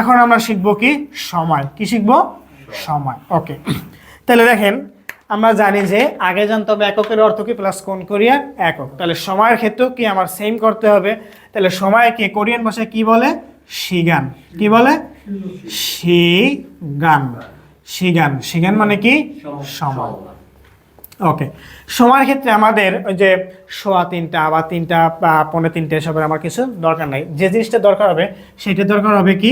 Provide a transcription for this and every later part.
এখন আমরা শিখব কি? সময়। কি শিখব? সময়। ওকে তাহলে দেখেন, আমরা জানি যে আগে জানতে হবে এককের অর্থ কি প্লাস কোন কোরিয়ান একক। তাহলে সময়ের ক্ষেত্রেও কি আমার সেম করতে হবে? তাহলে সময় সময়কে কোরিয়ান ভাষায় কি বলে? শিগান কি বলে? শিগান শিগান শিগান মানে কি? সময়। ওকে সময়ের ক্ষেত্রে আমাদের ওই যে সোয়া তিনটা বা তিনটা, বা পৌনে তিনটে, এসবের আমার কিছু দরকার নাই। যে জিনিসটা দরকার হবে, সেটা দরকার হবে কি?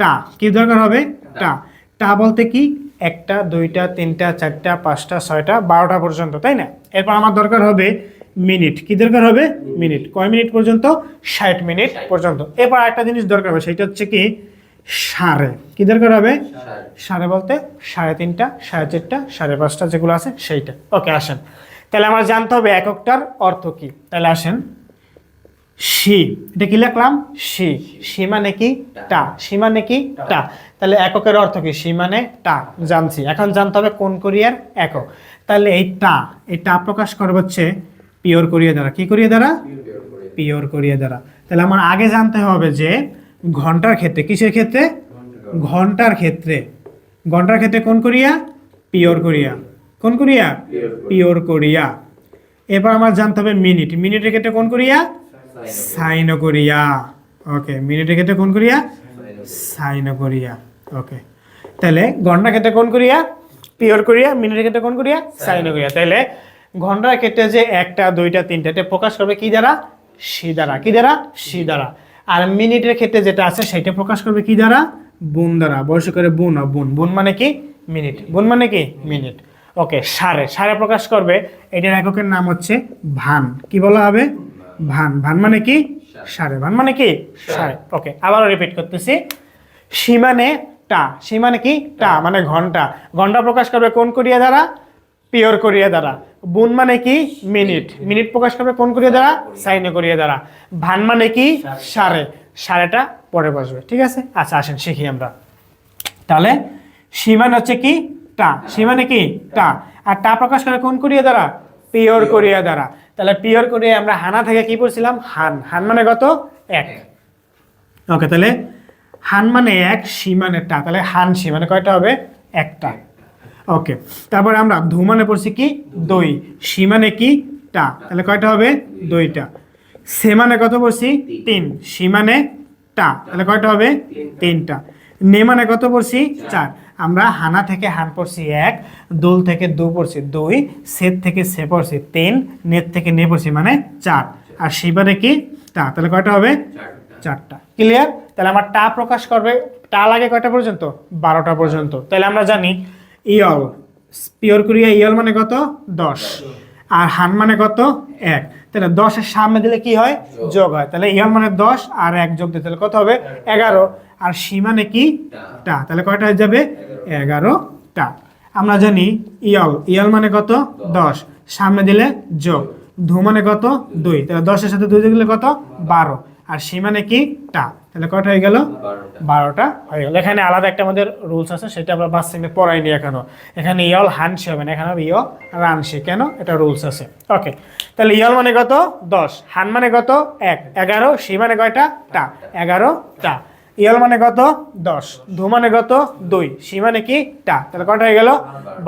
টা। কি দরকার হবে? টা। টা বলতে কি? একটা দুইটা তিনটা চারটা পাঁচটা ছয়টা বারোটা পর্যন্ত তাই না? এরপর আমার দরকার হবে মিনিট। কি দরকার হবে? মিনিট। কয় মিনিট পর্যন্ত? ষাট মিনিট পর্যন্ত। এরপর একটা জিনিস দরকার হবে সেটা হচ্ছে কি? সাড়ে। কি দরকার হবে? সাড়ে বলতে সাড়ে তিনটা সাড়ে চারটা সাড়ে পাঁচটা যেগুলো আছে সেইটা। ওকে আসেন। তাহলে আমার জানতে হবে এককটার অর্থ কি? তাহলে আসেন। সি। এটা কি লিখলাম? সি। সি মানে কি? টা। সি মানে কি? টা। তাহলে এককের অর্থ কি? সি মানে টা। জানছি। এখন জানতে হবে কোন কোরিয়ার একক। তাহলে এই টা এই টা প্রকাশ করবে হচ্ছে পিওর কোরিয়া দ্বারা। কি কোরিয়া দ্বারা? পিওর কোরিয়া দ্বারা। তাহলে আমার আগে জানতে হবে যে ঘণ্টার ক্ষেত্রে, কিসের ক্ষেত্রে? ঘণ্টার ক্ষেত্রে। ঘণ্টার ক্ষেত্রে কোন কোরিয়া? Pure Korea. কোন কোরিয়া? Pure Korea. এবার আমার জানতে হবে মিনিট। মিনিটের ক্ষেত্রে কোন কোরিয়া? সাইনো কোরিয়া ওকে মিনিটের ক্ষেত্রে কোন কোরিয়া? সাইনো কোরিয়া ওকে তাহলে ঘণ্টার ক্ষেত্রে কোন কোরিয়া? পিওর কোরিয়া মিনিটের ক্ষেত্রে কোন কোরিয়া? সাইনো কোরিয়া তাহলে ঘণ্টার ক্ষেত্রে যে একটা, দুইটা, তিনটা, এটা প্রকাশ করবে কি দ্বারা? সি দ্বারা। কি দ্বারা? সি দ্বারা। আর মিনিটের ক্ষেত্রে যেটা আছে, সেটা প্রকাশ করবে কি দ্বারা? বুন দ্বারা। বয়স করে বুন বুন। বুন মানে কি? মিনিট। বুন মানে কি? মিনিট। ওকে সারে। সারে প্রকাশ করবে। এটার এককের নাম হচ্ছে ভান। কি বলা হবে? ভান ভান মানে কি? সারে। ভান মানে কি? সারে। ওকে আবারও রিপিট করতেছি। সি মানে টা। সি মানে কি? টা মানে ঘণ্টা। ঘণ্টা প্রকাশ করবে কোন কোরিয়া দ্বারা? পিওর কোরিয়া দ্বারা। বুন মানে কি? মিনিট। মিনিট। প্রকাশ করবে কোন কোরিয়া দ্বারা? সাইনে কোরিয়া দ্বারা। ভান মানে কি? সারে। সারেটা পরে বসবে। ঠিক আছে? আচ্ছা আসেন শিখি আমরা। তাহলে সীমান হচ্ছে কি? টা। সীমানে কি? টা। আর টা প্রকাশ করে কোন কোরিয়া দ্বারা? পিওর কোরিয়া দ্বারা। তাহলে পিওর করে আমরা হানা থেকে কি পড়ছিলাম? হান। হান মানে কত? এক। ওকে, তাহলে হান মানে এক, সি মানে টা। তাহলে হান, সি মানে কয়টা হবে? একটা। ওকে, তারপর আমরা ধু মানে পড়ছি কি? দই। সি মানে কি? টা। তাহলে কয়টা হবে? দইটা। সে মানে কত পড়ছি? তিন। সি মানে টা। তাহলে কয়টা হবে? তিনটা। নে মানে কত পড়ছি? চার। আমরা হানা থেকে হান পড়ছি এক দোল থেকে দু পড়ছি দুই সেত থেকে সে পড়ছি তিন নেট থেকে নে পড়ছি মানে চার। আর শিবারে কি? টা। তাহলে কয়টা হবে? চারটা। ক্লিয়ার তাহলে আমার টা প্রকাশ করবে। টা লাগে কয়টা পর্যন্ত? বারোটা পর্যন্ত। তাহলে আমরা জানি ইয়ল। পিওর কোরিয়া ইয়ল মানে কত? দশ। আর হান মানে কত? এক। তাহলে দশের সামনে দিলে কি হয়? যোগ। হয়। তাহলে ইয়ল মানে দশ আর এক যোগ দিতে তাহলে কত হবে? এগারো। আর সি মানে কি? টা। তাহলে কয়টা হয়ে যাবে? এগারোটা আমরা জানি ইয়ল। ইয়ল মানে কত? দশ। সামনে দিলে যোগ। ধু মানে কত? দুই। তাহলে দশের সাথে দুই দিলে কত? বারো। আর সি মানে কি? টা। তাহলে কয়টা হয়ে গেল? বারোটা। হয়ে গেল। এখানে আলাদা একটা আমাদের রুলস আছে সেটা আমরা বাস সিমে পড়াইনি এখনও। এখানে ইয়ল হানসি হবে না এখানে হবে ইয় রানসি কেন? এটা রুলস আছে। ওকে তাহলে ইয়ল মানে কত? দশ। হান মানে কত? এক। এগারো। সি মানে কয়টা? টা। এগারো ইয়ল মানে কত? দশ। ধু মানে কত? দুই। সি মানে কি? টা। তাহলে কটা হয়ে গেল?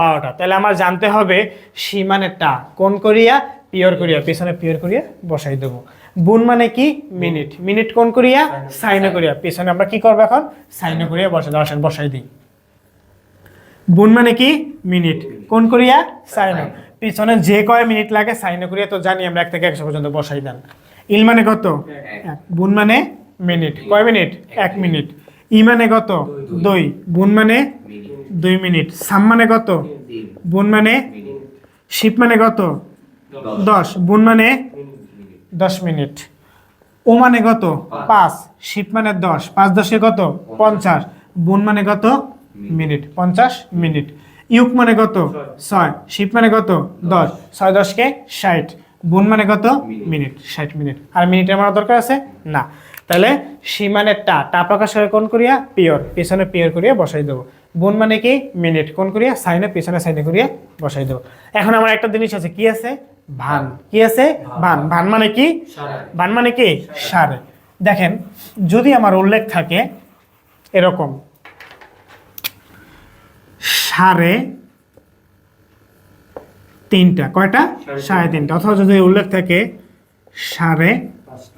বারোটা। তাহলে আমার জানতে হবে সি মানে টা। কোন করিয়া? পিওর করিয়া। পিছনে পিওর করিয়া বসাই দেবো। বুন মানে কি? মিনিট। মিনিট কোন করিয়া? সাইনে করিয়া। পিছনে আমরা কি করব এখন? সাইনে করিয়া বসাই আসেন, বসাই দিই। বুন মানে কি? মিনিট। কোন করিয়া? সাইনে পিছনে যে কয় মিনিট লাগে, সাইনে করিয়া তো জানি, আমরা এক থেকে একশো পর্যন্ত বসাই দেন। ইল মানে কত। বুন মানে মিনিট। কয় মিনিট? এক মিনিট। ই মানে কত? দুই। বুন মানে দুই মিনিট। সাম মানে কত? বুন মানে শিপ মানে কত? দশ। বুন মানে দশ মিনিট। ও মানে কত? পাঁচ। শিপ মানে দশ। পাঁচ দশে কত? পঞ্চাশ। বুন মানে কত? মিনিট। পঞ্চাশ মিনিট। ইউক মানে কত? ছয়। শিপ মানে কত? দশ। ছয় দশকে ষাট। বুন মানে কত? মিনিট। ষাট মিনিট। আর মিনিটের আমার দরকার আছে? না। তাহলে সি মানে টা টা প্রকাশ করে কোন করিয়া? পিওর পিছনে পিওর করিয়া বসাই দেবো। বুন মানে কি? মিনিট। কোন করিয়া? সাইনে পিছনে সাইনে করিয়া বসাই দেবো। এখন আমার একটা জিনিস আছে কি আছে? ভান। কি আছে? ভান। ভান মানে কি? ভান মানে কি? সারে। দেখেন যদি আমার উল্লেখ থাকে এরকম সাড়ে তিনটা। কয়টা? সাড়ে তিনটা। অথবা যদি উল্লেখ থাকে সাড়ে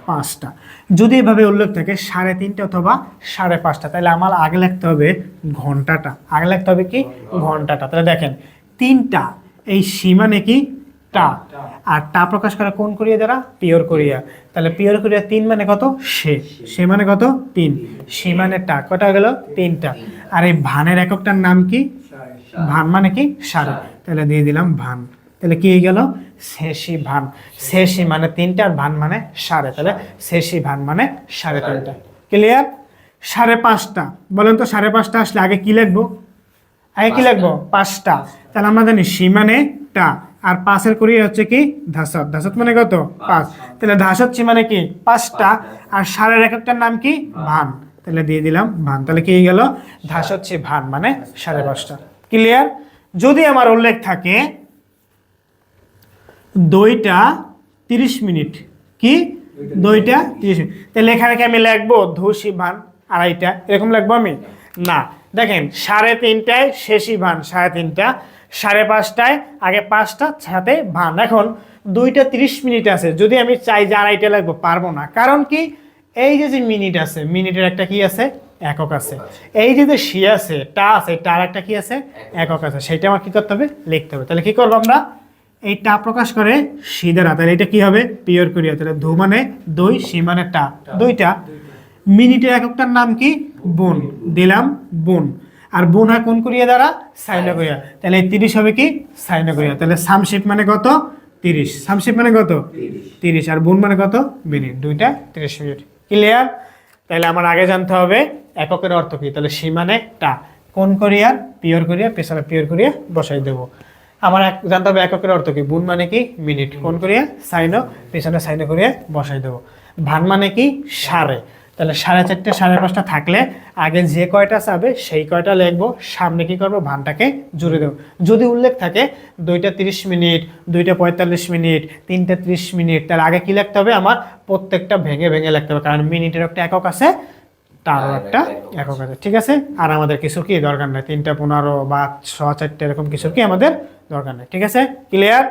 পাঁচটা। যদি এভাবে উল্লেখ থাকে সাড়ে তিনটা অথবা সাড়ে পাঁচটা তাহলে আমার আগে লাগতে হবে ঘন্টাটা। আগে লাগতে হবে কি? ঘন্টাটা। তাহলে দেখেন তিনটা এই সীমানে কি টা। আর টা প্রকাশ করা কোন করিয়া দ্বারা? পিওর করিয়া। তাহলে পিওর করিয়া তিন মানে কত? সে। সে মানে কত? তিন। সে মানে টা। কটা গেল? তিনটা। আর এই ভানের এককটার নাম কি? ভান মানে কি? সাড়ে। তাহলে দিয়ে দিলাম ভান। তাহলে কি হয়ে গেল? শেষি ভান। শেষি মানে তিনটা আর ভান মানে সাড়ে তাহলে শেষি ভান মানে সাড়ে তিনটা। ক্লিয়ার সাড়ে পাঁচটা। বলেন তো সাড়ে পাঁচটা আসলে আগে কি লিখব? আগে কি লিখব? পাঁচটা। তাহলে আমরা জানি সি মানে টা। আর পাঁচের করি হচ্ছে কি? ধাসত। ধাসত মানে কত? পাঁচ। তাহলে ধাসত সি মানে কি? পাঁচটা। আর সাড়ের এককটার নাম কি? ভান। তাহলে দিয়ে দিলাম ভান। তাহলে কি হয়ে গেল? ধাসত সি ভান মানে সাড়ে পাঁচটা। ক্লিয়ার যদি আমার উল্লেখ থাকে দইটা তিরিশ মিনিট। কি? দইটা তিরিশ মিনিট। তাহলে এখানে কি আমি লিখব ধুসি ভান আড়াইটা। এরকম লিখব আমি? না। দেখেন সাড়ে তিনটায় শেষই ভান সাড়ে তিনটা। সাড়ে পাঁচটায় আগে পাঁচটা সাথে ভান এখন দুইটা তিরিশ মিনিট আছে। যদি আমি চাই যে আড়াইটা লাগবো পারব না। কারণ কি? এই যে যে মিনিট আছে মিনিটের একটা কি আছে? একক আছে। এই যে যে সি আছে টা আছে তার একটা কি আছে? একক আছে। সেটা আমার কি করতে হবে? লিখতে হবে। তাহলে কি করব আমরা? এই টা প্রকাশ করে সি দ্বারা তাহলে এটা কি হবে? পিওর করিয়া তাহলে ধু মানে দই সি মানে টা। দুইটা। মিনিটের এককটার নাম কি? বোন। দিলাম বোন। আর বোন হয় কোন করিয়া দ্বারা? সাইনা করিয়া তাহলে এই তিরিশ হবে কি? সাইনা করিয়া তাহলে সামশিপ মানে কত? তিরিশ। সামশিপ মানে কত? তিরিশ। আর বোন মানে কত? মিনিট। দুইটা তিরিশ মিনিট। ক্লিয়ার তাহলে আমার আগে জানতে হবে এককের অর্থ কি? তাহলে সি মানে টা। কোন করিয়ার পিওর করিয়া পেছনে পিওর করিয়া বসাই দেবো। আমার এক জানতে হবে এককের অর্থ কি? বুন মানে কি? মিনিট। কোন করিয়া? সাইনো। পেছনে সাইনো করিয়া বসাই দেবো। ভান মানে কি? সাড়ে তাহলে সাড়ে চারটে, সাড়ে পাঁচটা থাকলে আগে যে কয়টা চাবে সেই কয়টা লিখব। সামনে কি করব? ভানটাকে জুড়ে দেবো। যদি উল্লেখ থাকে, দুইটা তিরিশ মিনিট, দুইটা পঁয়তাল্লিশ মিনিট, তিনটা ত্রিশ মিনিট তার আগে কি লিখতে হবে? আমার প্রত্যেকটা ভেঙে ভেঙে লিখতে হবে। কারণ মিনিটের একটা একক আছে। তারও একটা একক আছে। ঠিক আছে? আর আমাদের কিছু কি দরকার নেই? তিনটা পনেরো বা ছ চারটে এরকম কিছু কি আমাদের দরকার নেই। ঠিক আছে? ক্লিয়ার